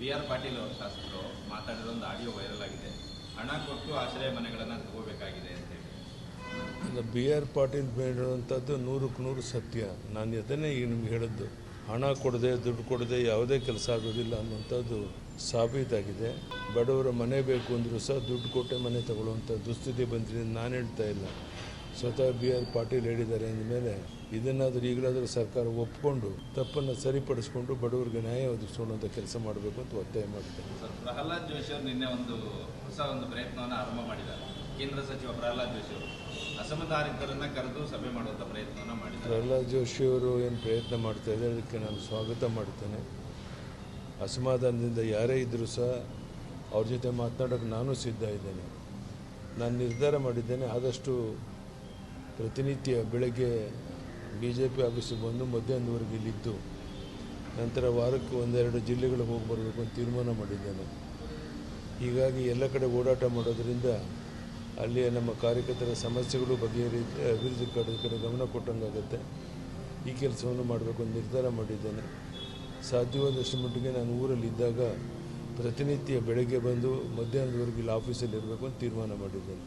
B R Patil ಅವರು ಶಾಸಕರು ಒಂದು ಆಡಿಯೋ ವೈರಲ್ ಆಗಿದೆ. ಹಣ ಕೊಟ್ಟು ಆಶ್ರಯ ಮನೆಗಳನ್ನು ತಗೋಬೇಕಾಗಿದೆ ಅಂತ ಹೇಳಿ. ಈಗ ಬಿ ಆರ್ ಪಾಟೀಲ್ ಹೇಳುವಂಥದ್ದು ನೂರಕ್ಕೆ ನೂರು ಸತ್ಯ. ನಾನು ಅದನ್ನೇ ಈಗ ನಿಮ್ಗೆ ಹೇಳಿದ್ದು, ಹಣ ಕೊಡದೆ, ದುಡ್ಡು ಕೊಡದೆ ಯಾವುದೇ ಕೆಲಸ ಆಗೋದಿಲ್ಲ ಅನ್ನುವಂಥದ್ದು ಸಾಬೀತಾಗಿದೆ. ಬಡವರ ಮನೆ ಬೇಕು ಅಂದರೂ ಸಹ ದುಡ್ಡು ಕೊಟ್ಟೆ ಮನೆ ತಗೊಳ್ಳುವಂಥ ದುಸ್ಥಿತಿ ಬಂದಿದೆ ನಾನು ಹೇಳ್ತಾ ಇಲ್ಲ. ಸ್ವತಃ ಬಿ ಆರ್ ಪಾಟೀಲ್ ಹೇಳಿದ್ದಾರೆ ಅಂದಮೇಲೆ ಇದನ್ನಾದರೂ ಈಗಲಾದರೂ ಸರ್ಕಾರ ಒಪ್ಪಿಕೊಂಡು ತಪ್ಪನ್ನು ಸರಿಪಡಿಸ್ಕೊಂಡು ಬಡವರಿಗೆ ನ್ಯಾಯ ಒದಗಿಸ್ಕೊಳ್ಳುವಂಥ ಕೆಲಸ ಮಾಡಬೇಕು ಅಂತ ಒತ್ತಾಯ ಮಾಡ್ತೇನೆ ಸರ್ ಪ್ರಹ್ಲಾದ್ ಜೋಶಿ ಅವರು ನಿನ್ನೆ ಒಂದು ಹೊಸ ಒಂದು ಪ್ರಯತ್ನವನ್ನು ಆರಂಭ ಮಾಡಿದ್ದಾರೆ. ಕೇಂದ್ರ ಸಚಿವ ಪ್ರಹ್ಲಾದ್ ಜೋಶಿ ಅವರು. ಅಸಮಾಧಾನಿತರನ್ನ ಕರೆದು ಸಭೆ ಮಾಡುವಂಥ ಪ್ರಯತ್ನವನ್ನು ಮಾಡಿದ್ದಾರೆ. ಪ್ರಹ್ಲಾದ್ ಜೋಶಿಯವರು ಏನು ಪ್ರಯತ್ನ ಮಾಡ್ತಾ ಇದ್ದಾರೆ ಅದಕ್ಕೆ ನಾನು ಸ್ವಾಗತ ಮಾಡ್ತೇನೆ. ಅಸಮಾಧಾನದಿಂದ ಯಾರೇ ಇದ್ದರೂ ಸಹ ಅವ್ರ ಜೊತೆ ಮಾತನಾಡೋಕ್ಕೆ ನಾನು ಸಿದ್ಧ ಇದ್ದೇನೆ. ನಾನು ನಿರ್ಧಾರ ಮಾಡಿದ್ದೇನೆ ಆದಷ್ಟು ಪ್ರತಿನಿತ್ಯ ಬೆಳಗ್ಗೆ ಬಿ ಜೆ ಪಿ ಆಫೀಸಿಗೆ ಬಂದು ಮಧ್ಯಾಹ್ನದವರೆಗೆ ಇಲ್ಲಿದ್ದು, ನಂತರ ವಾರಕ್ಕೆ ಒಂದೆರಡು ಜಿಲ್ಲೆಗಳಿಗೆ ಹೋಗಿ ಬರಬೇಕು ಅಂತ ತೀರ್ಮಾನ ಮಾಡಿದ್ದೇನೆ. ಹೀಗಾಗಿ ಎಲ್ಲ ಕಡೆ ಓಡಾಟ ಮಾಡೋದರಿಂದ ಅಲ್ಲಿಯ ನಮ್ಮ ಕಾರ್ಯಕರ್ತರ ಸಮಸ್ಯೆಗಳು ಬಗೆಹರಿ, ಅಭಿವೃದ್ಧಿ ಕಡೆ ಕಡೆ ಗಮನ ಕೊಟ್ಟಂಗಾಗುತ್ತೆ. ಈ ಕೆಲಸವನ್ನು ಮಾಡಬೇಕು ಅಂತ ನಿರ್ಧಾರ ಮಾಡಿದ್ದೇನೆ. ಸಾಧ್ಯವಾದಷ್ಟು ಮಟ್ಟಿಗೆ ನಾನು ಊರಲ್ಲಿದ್ದಾಗ ಪ್ರತಿನಿತ್ಯ ಬೆಳಗ್ಗೆ ಬಂದು ಮಧ್ಯಾಹ್ನದವರೆಗೆ ಇಲ್ಲಿ ಆಫೀಸಲ್ಲಿ ಇರಬೇಕು ಅಂತ ತೀರ್ಮಾನ ಮಾಡಿದ್ದೇನೆ.